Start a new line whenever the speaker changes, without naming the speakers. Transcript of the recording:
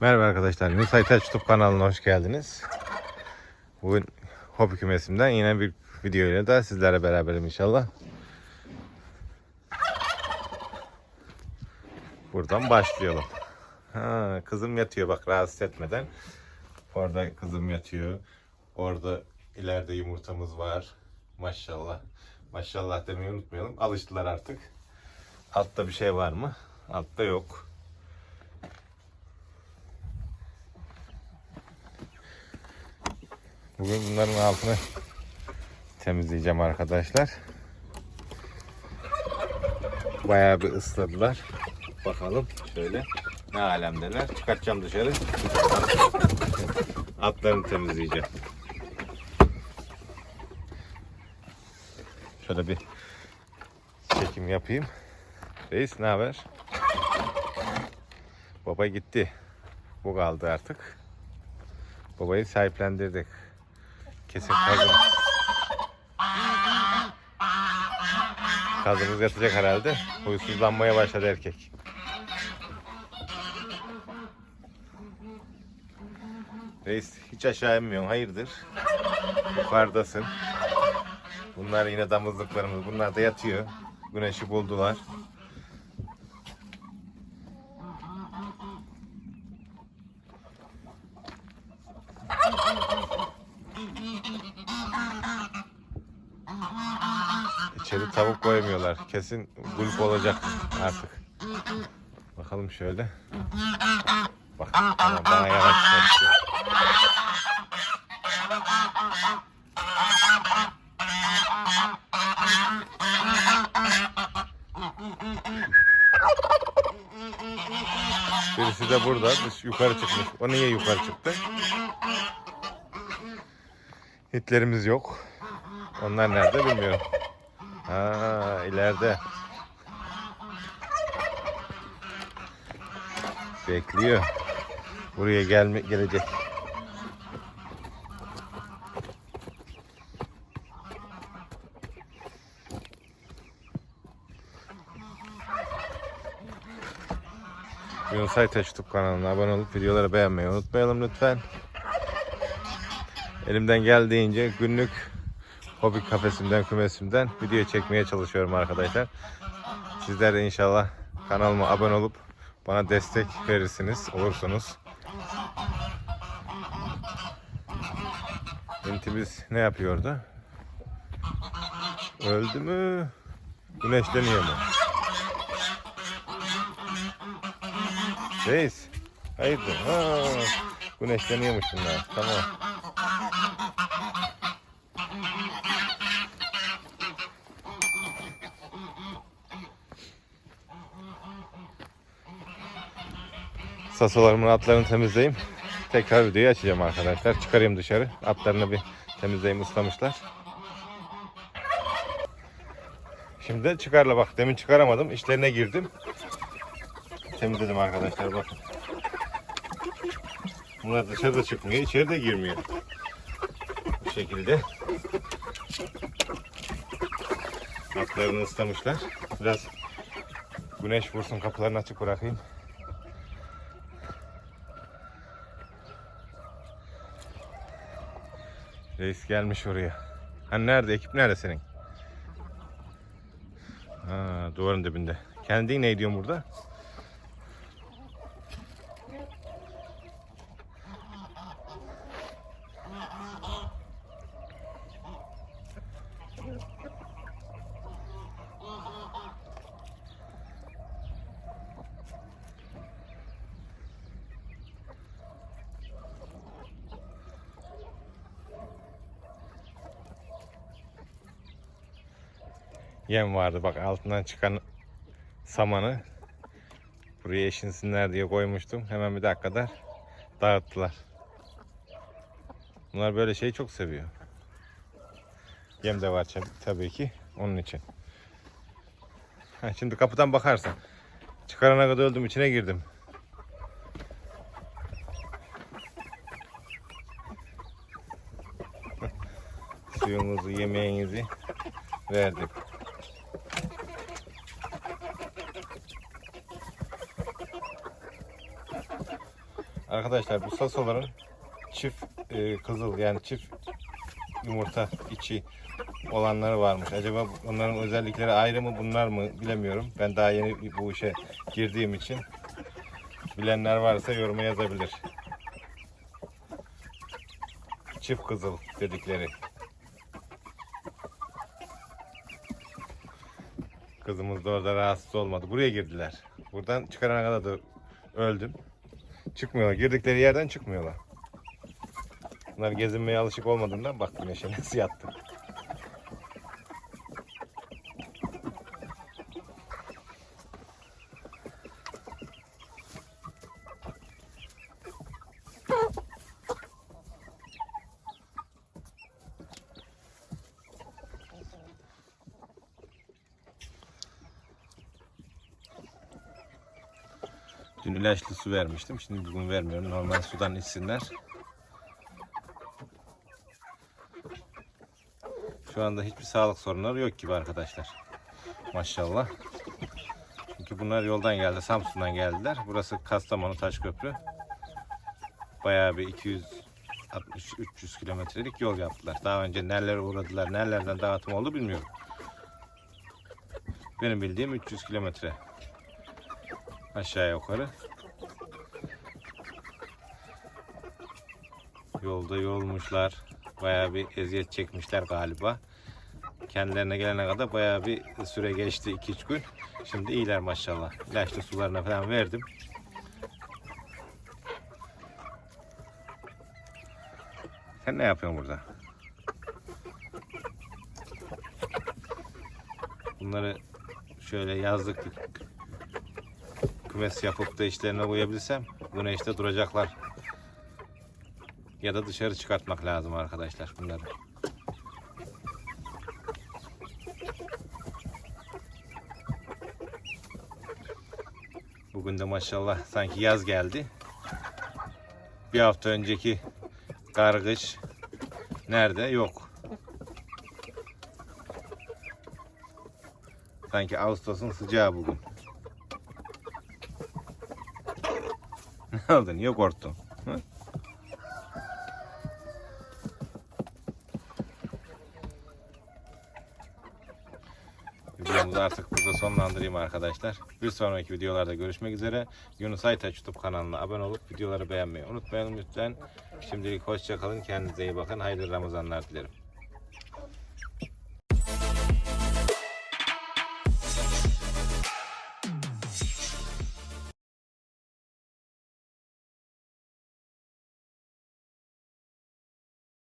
Merhaba arkadaşlar. Nusay Taş YouTube kanalına hoş geldiniz. Bugün hobi kümesimden yine bir video ile daha sizlerle beraberim inşallah. Buradan başlayalım. Ha, kızım yatıyor bak rahatsız etmeden. Orada kızım yatıyor. Orada ileride yumurtamız var. Maşallah. Maşallah demeyi unutmayalım. Alıştılar artık. Altta bir şey var mı? Altta yok. Bugün bunların altını temizleyeceğim arkadaşlar. Bayağı bir ısladılar. Bakalım şöyle ne alemdeler. Çıkartacağım dışarı. Atlarını temizleyeceğim. Şöyle bir çekim yapayım. Reis ne haber? Baba gitti. Bu kaldı artık. Babayı sahiplendirdik. Kesin kazım. Kazımız yatacak herhalde. Huysuzlanmaya başladı erkek. Reis hiç aşağı inmiyorsun. Hayırdır? Yukarıdasın. Bunlar yine damızlıklarımız. Bunlar da yatıyor. Güneşi buldular. İçeri tavuk koymuyorlar. Kesin gulp olacak artık. Bakalım şöyle. Bak bana, bana yavaş çalışıyor. Birisi de burada dış yukarı çıkmış. O niye yukarı çıktı? Hitlerimiz yok. Onlar nerede bilmiyorum. Ha ileride. Bekliyor. Buraya gelme gelecek. Yunus Aytaş YouTube kanalına abone olup videoları beğenmeyi unutmayalım lütfen. Elimden geldiğince günlük hobi kafesimden, kümesimden video çekmeye çalışıyorum arkadaşlar. Sizler de inşallah kanalıma abone olup bana destek verirsiniz, olursunuz. Hintimiz ne yapıyordu? Öldü mü? Güneşleniyor mu? Reis. Hayırdır? Ha, güneşleniyormuş bunlar. Tamam. Sasolarımın atlarını temizleyeyim. Tekrar videoyu açacağım arkadaşlar. Çıkarayım dışarı. Atlarını bir temizleyeyim ıslamışlar. Şimdi de çıkarla bak. Demin çıkaramadım. İşlerine girdim. Temizledim arkadaşlar bakın. Bunlar dışarıda çıkmıyor. içeri de girmiyor. Bu şekilde. Atlarını ıslamışlar. Biraz güneş vursun kapılarını açık bırakayım. Reis gelmiş oraya. Hani nerede? Ekip nerede senin? Ha, duvarın dibinde. Kendin ne ediyorsun burada? Yem vardı bak altından çıkan samanı buraya eşinsinler diye koymuştum. Hemen bir dakikada dağıttılar. Bunlar böyle şeyi çok seviyor. Yem de var tab- tabii ki onun için. Ha, şimdi kapıdan bakarsan. Çıkarana kadar öldüm içine girdim. Suyunuzu, yemeğinizi verdik. Arkadaşlar bu sasoların çift e, kızıl yani çift yumurta içi olanları varmış. Acaba onların özellikleri ayrı mı bunlar mı bilemiyorum. Ben daha yeni bu işe girdiğim için bilenler varsa yoruma yazabilir. Çift kızıl dedikleri. Kızımız da orada rahatsız olmadı. Buraya girdiler. Buradan çıkarana kadar da öldüm. Çıkmıyorlar. Girdikleri yerden çıkmıyorlar. Bunlar gezinmeye alışık olmadığından bak güneşe nasıl yattı. Dün ilaçlı su vermiştim. Şimdi bugün vermiyorum. Normal sudan içsinler. Şu anda hiçbir sağlık sorunları yok gibi arkadaşlar. Maşallah. Çünkü bunlar yoldan geldi. Samsun'dan geldiler. Burası Kastamonu Taşköprü. Bayağı bir 260-300 kilometrelik yol yaptılar. Daha önce nerelere uğradılar, nerelerden dağıtım oldu bilmiyorum. Benim bildiğim 300 kilometre. Aşağı yukarı. Yolda yorulmuşlar. Bayağı bir eziyet çekmişler galiba. Kendilerine gelene kadar bayağı bir süre geçti 2-3 gün. Şimdi iyiler maşallah. İlaçlı sularına falan verdim. Sen ne yapıyorsun burada? Bunları şöyle yazlık kümes yapıp da işlerine koyabilsem işte duracaklar. Ya da dışarı çıkartmak lazım arkadaşlar bunları. Bugün de maşallah sanki yaz geldi. Bir hafta önceki kargış nerede? Yok. Sanki Ağustos'un sıcağı bugün. Ne? Niye korktun? Videomuzu artık burada sonlandırayım arkadaşlar. Bir sonraki videolarda görüşmek üzere. Yunus Aytaç YouTube kanalına abone olup videoları beğenmeyi unutmayalım lütfen. Şimdilik hoşça kalın. Kendinize iyi bakın. Hayırlı Ramazanlar dilerim.